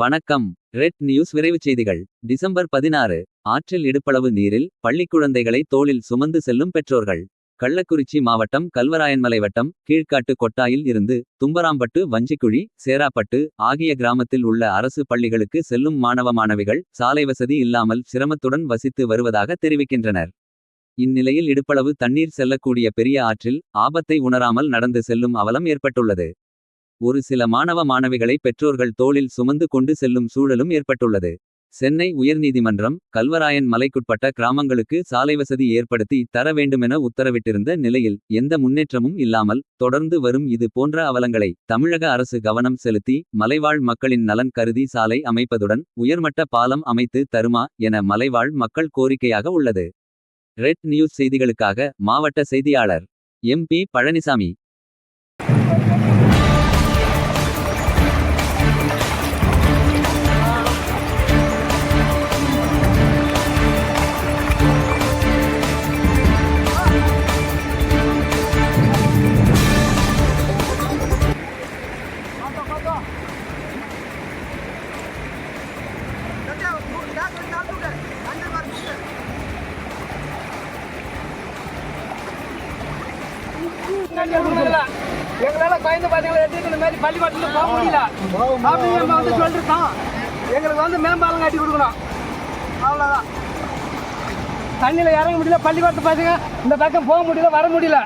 வணக்கம். Red news விரைவுச் செய்திகள். டிசம்பர் பதினாறு ஆற்றில் இடுப்பளவு நீரில் பள்ளி குழந்தைகளை தோளில் சுமந்து செல்லும் பெற்றோர்கள். கள்ளக்குறிச்சி மாவட்டம் கல்வராயன்மலை வட்டம் கீழ்காட்டு கொட்டாயில் இருந்து தும்பராம்பட்டு வஞ்சிக்குழி சேராப்பட்டு ஆகிய கிராமத்தில் உள்ள அரசு பள்ளிகளுக்கு செல்லும் மாணவ மாணவிகள் சாலை வசதி இல்லாமல் சிரமத்துடன் வசித்து வருவதாக தெரிவிக்கின்றனர். இந்நிலையில் இடுப்பளவு தண்ணீர் செல்லக்கூடிய பெரிய ஆற்றில் ஆபத்தை உணராமல் நடந்து செல்லும் அவலம் ஏற்பட்டுள்ளது. ஒரு சில மாணவ மாணவிகளை பெற்றோர்கள் தோளில் சுமந்து கொண்டு செல்லும் சூழலும் ஏற்பட்டுள்ளது. சென்னை உயர்நீதிமன்றம் கல்வராயன் மலைக்குட்பட்ட கிராமங்களுக்கு சாலை வசதி ஏற்படுத்தி தர வேண்டுமென உத்தரவிட்டிருந்த நிலையில் எந்த முன்னேற்றமும் இல்லாமல் தொடர்ந்து வரும் இது போன்ற அவலங்களை தமிழக அரசு கவனம் செலுத்தி மலைவாழ் மக்களின் நலன் கருதி சாலை அமைப்பதுடன் உயர்மட்ட பாலம் அமைத்து தருமா என மலைவாழ் மக்கள் கோரிக்கையாக உள்ளது. ரெட் நியூஸ் செய்திகளுக்காக மாவட்ட செய்தியாளர் எம்பி பழனிசாமி. எங்களால குழந்தை பார்த்தீங்களா எடுத்துட்டு இந்த மாதிரி பள்ளிக்கூடத்துல போக முடியல. அப்படின்னு நம்ம வந்து சொல்லிருக்கோம் எங்களுக்கு வந்து மேம்பாலம் கட்டி கொடுக்கணும். அவ்வளோதான் தண்ணியில் இறங்க முடியல பள்ளிக்கூடத்தை பார்த்தீங்க இந்த பக்கம் போக முடியல வர முடியல.